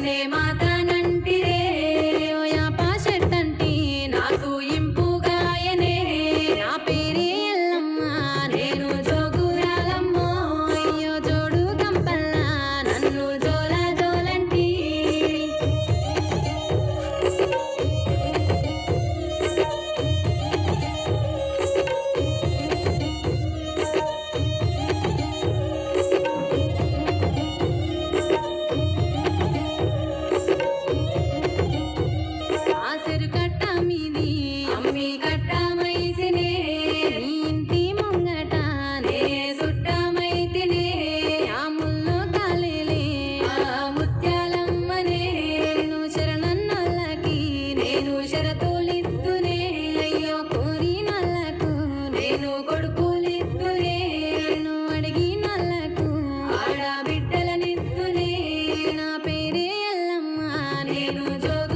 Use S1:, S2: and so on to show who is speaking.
S1: name. నేను షరతులిద్దునే అయ్యో కోరి నల్లకు. నేను కొడుకులిద్దునే నేను అడిగి నల్లకు. ఆడబిడ్డలనిద్దునే నా పేరే ఎల్లమ్మ నేను జోగు